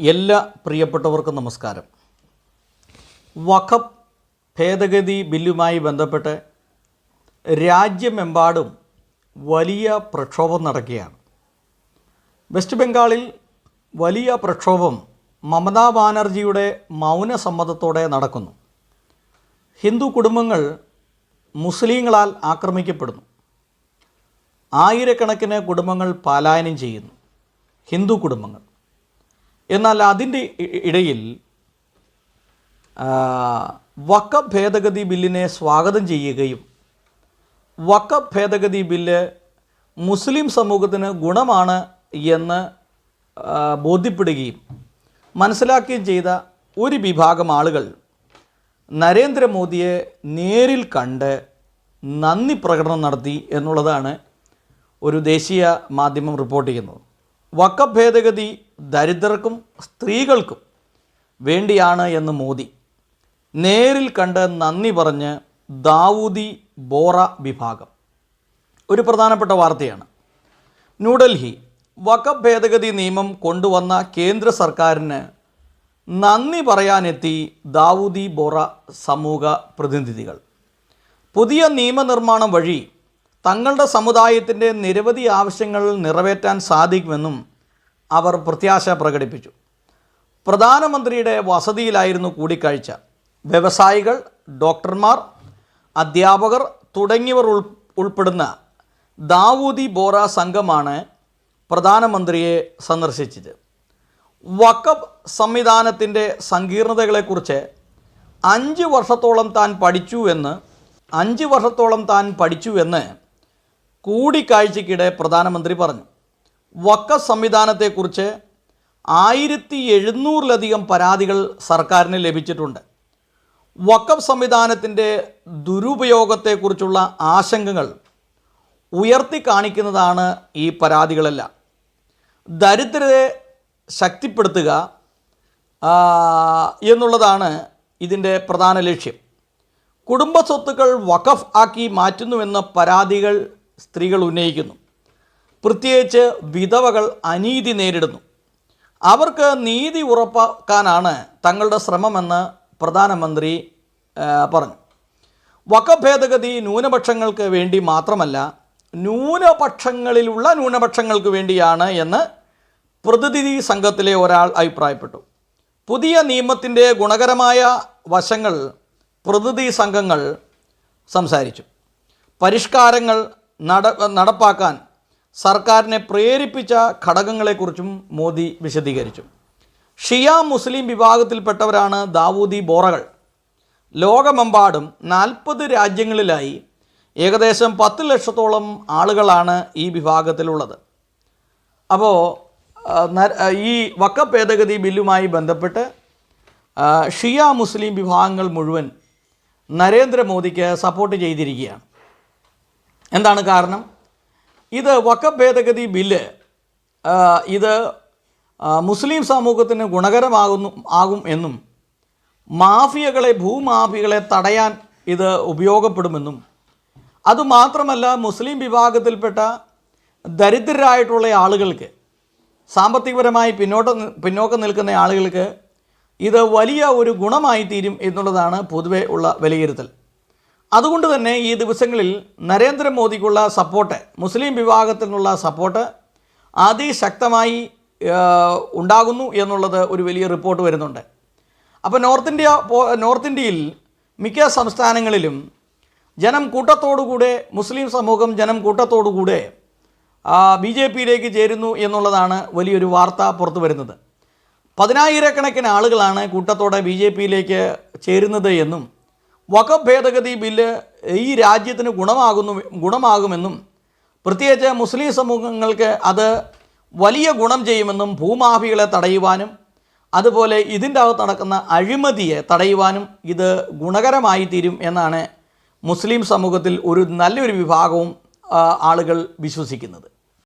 എല്ലാ പ്രിയപ്പെട്ടവർക്കും നമസ്കാരം. വഖഫ് ഭേദഗതി ബില്ലുമായി ബന്ധപ്പെട്ട് രാജ്യമെമ്പാടും വലിയ പ്രക്ഷോഭം നടക്കുകയാണ്. വെസ്റ്റ് ബംഗാളിൽ വലിയ പ്രക്ഷോഭം മമതാ ബാനർജിയുടെ മൗനസമ്മതത്തോടെ നടക്കുന്നു. ഹിന്ദു കുടുംബങ്ങൾ മുസ്ലിങ്ങളാൽ ആക്രമിക്കപ്പെടുന്നു. ആയിരക്കണക്കിന് കുടുംബങ്ങൾ പലായനം ചെയ്യുന്നു. ഹിന്ദു കുടുംബങ്ങൾ. എന്നാൽ അതിന്റെ ഇടയിൽ വക്ക ഭേദഗതി ബില്ലിനെ സ്വാഗതം ചെയ്യുകയും വക്ക ഭേദഗതി ബില്ല് മുസ്ലിം സമൂഹത്തിന് ഗുണമാണ് എന്ന് ബോധ്യപ്പെടുകയും മനസ്സിലാക്കുകയും ചെയ്ത ഒരു വിഭാഗം ആളുകൾ നരേന്ദ്രമോദിയെ നേരിൽ കണ്ട് നന്ദി പ്രകടനം നടത്തി എന്നുള്ളതാണ് ഒരു ദേശീയ മാധ്യമം റിപ്പോർട്ട് ചെയ്യുന്നത്. വഖഫ് ഭേദഗതി ദരിദ്രർക്കും സ്ത്രീകൾക്കും വേണ്ടിയാണ് എന്ന് മോദി നേരിൽ കണ്ട് നന്ദി പറഞ്ഞ് ദാവൂദി ബോറ വിഭാഗം. ഒരു പ്രധാനപ്പെട്ട വാർത്തയാണ്. ന്യൂഡൽഹി വഖഫ് ഭേദഗതി നിയമം കൊണ്ടുവന്ന കേന്ദ്ര സർക്കാരിന് നന്ദി പറയാനെത്തി ദാവൂദി ബോറ സമൂഹ പ്രതിനിധികൾ. പുതിയ നിയമനിർമ്മാണം വഴി തങ്ങളുടെ സമുദായത്തിന്റെ നിരവധി ആവശ്യങ്ങൾ നിറവേറ്റാൻ സാധിക്കുമെന്നും അവർ പ്രത്യാശ പ്രകടിപ്പിച്ചു. പ്രധാനമന്ത്രിയുടെ വസതിയിലായിരുന്നു കൂടിക്കാഴ്ച. വ്യവസായികൾ ഡോക്ടർമാർ അധ്യാപകർ തുടങ്ങിയവർ ഉൾ ഉൾപ്പെടുന്ന ദാവൂദി ബോറ സംഘമാണ് പ്രധാനമന്ത്രിയെ സന്ദർശിച്ചത്. വക്കബ് സംവിധാനത്തിന്റെ സങ്കീർണതകളെക്കുറിച്ച് അഞ്ച് വർഷത്തോളം താൻ പഠിച്ചു എന്ന് അഞ്ച് വർഷത്തോളം താൻ പഠിച്ചു എന്ന് കൂടിക്കാഴ്ചയ്ക്കിടെ പ്രധാനമന്ത്രി പറഞ്ഞു. വക്ക സംവിധാനത്തെക്കുറിച്ച് ആയിരത്തി എഴുന്നൂറിലധികം പരാതികൾ സർക്കാരിന് ലഭിച്ചിട്ടുണ്ട്. വഖഫ് സംവിധാനത്തിന്റെ ദുരുപയോഗത്തെക്കുറിച്ചുള്ള ആശങ്കകൾ ഉയർത്തി കാണിക്കുന്നതാണ് ഈ പരാതികളെല്ലാം. ദരിദ്രരെ ശക്തിപ്പെടുത്തുക എന്നുള്ളതാണ് ഇതിന്റെ പ്രധാന ലക്ഷ്യം. കുടുംബ സ്വത്തുക്കൾ വഖഫ് ആക്കി മാറ്റുന്നുവെന്ന പരാതികൾ സ്ത്രീകൾ ഉന്നയിക്കുന്നു. പ്രത്യേകിച്ച് വിധവകൾ അനീതി നേരിടുന്നു. അവർക്ക് നീതി ഉറപ്പാക്കാനാണ് തങ്ങളുടെ ശ്രമമെന്ന് പ്രധാനമന്ത്രി പറഞ്ഞു. വക്കഭേദഗതി ഭേദഗതി ന്യൂനപക്ഷങ്ങൾക്ക് വേണ്ടി മാത്രമല്ല ന്യൂനപക്ഷങ്ങളിലുള്ള ന്യൂനപക്ഷങ്ങൾക്ക് വേണ്ടിയാണ് എന്ന് പ്രതിനിധി സംഘത്തിലെ ഒരാൾ അഭിപ്രായപ്പെട്ടു. പുതിയ നിയമത്തിന്റെ ഗുണകരമായ വശങ്ങൾ പ്രതിനിധി സംഘങ്ങൾ സംസാരിച്ചു. പരിഷ്കാരങ്ങൾ നട നടപ്പാക്കാൻ സർക്കാരിനെ പ്രേരിപ്പിച്ച ഘടകങ്ങളെക്കുറിച്ചും മോദി വിശദീകരിച്ചു. ഷിയ മുസ്ലിം വിഭാഗത്തിൽപ്പെട്ടവരാണ് ദാവൂദി ബോറകൾ. ലോകമെമ്പാടും നാൽപ്പത് രാജ്യങ്ങളിലായി ഏകദേശം പത്ത് ലക്ഷത്തോളം ആളുകളാണ് ഈ വിഭാഗത്തിലുള്ളത്. അപ്പോൾ ഈ വക്ക ഭേദഗതി ബില്ലുമായി ബന്ധപ്പെട്ട് ഷിയ മുസ്ലിം വിഭാഗങ്ങൾ മുഴുവൻ നരേന്ദ്രമോദിക്ക് സപ്പോർട്ട് ചെയ്തിരിക്കുകയാണ്. എന്താണ് കാരണം? ഇത് വക്കഫ് ഭേദഗതി ബില്ല് ഇത് മുസ്ലിം സമൂഹത്തിന് ഗുണകരമാകുന്നു ആകും എന്നും മാഫിയകളെ ഭൂമാഫിയകളെ തടയാൻ ഇത് ഉപയോഗപ്പെടുമെന്നും അതുമാത്രമല്ല മുസ്ലിം വിഭാഗത്തിൽപ്പെട്ട ദരിദ്രരായിട്ടുള്ള ആളുകൾക്ക് സാമ്പത്തികപരമായി പിന്നോട്ട് പിന്നോക്കം നിൽക്കുന്ന ആളുകൾക്ക് ഇത് വലിയ ഒരു ഗുണമായി തീരും എന്നുള്ളതാണ് പൊതുവേ ഉള്ള വിലയിരുത്തൽ. അതുകൊണ്ട് തന്നെ ഈ ദിവസങ്ങളിൽ നരേന്ദ്രമോദിക്കുള്ള സപ്പോർട്ട് മുസ്ലിം വിഭാഗത്തിനുള്ള സപ്പോർട്ട് അതിശക്തമായി ഉണ്ടാകുന്നു എന്നുള്ളത് ഒരു വലിയ റിപ്പോർട്ട് വരുന്നുണ്ട്. അപ്പോൾ നോർത്ത് ഇന്ത്യ നോർത്ത് ഇന്ത്യയിൽ മിക്ക സംസ്ഥാനങ്ങളിലും ജനം കൂട്ടത്തോടുകൂടെ മുസ്ലിം സമൂഹം ജനം കൂട്ടത്തോടുകൂടെ ബി ജെ പിയിലേക്ക് ചേരുന്നു എന്നുള്ളതാണ് വലിയൊരു വാർത്ത പുറത്തു വരുന്നത്. പതിനായിരക്കണക്കിന് ആളുകളാണ് കൂട്ടത്തോടെ ബി ജെ പിയിലേക്ക് ചേരുന്നത് എന്നും വഖഫ് ഭേദഗതി ബില്ല് ഈ രാജ്യത്തിന് ഗുണമാകുന്നു ഗുണമാകുമെന്നും പ്രത്യേകിച്ച് മുസ്ലിം സമൂഹങ്ങൾക്ക് അത് വലിയ ഗുണം ചെയ്യുമെന്നും ഭൂമാഫികളെ തടയുവാനും അതുപോലെ ഇതിന്റെ അകത്ത് നടക്കുന്ന അഴിമതിയെ തടയുവാനും ഇത് ഗുണകരമായി തീരും എന്നാണ് മുസ്ലിം സമൂഹത്തിൽ ഒരു നല്ലൊരു വിഭാഗവും ആളുകൾ വിശ്വസിക്കുന്നത്.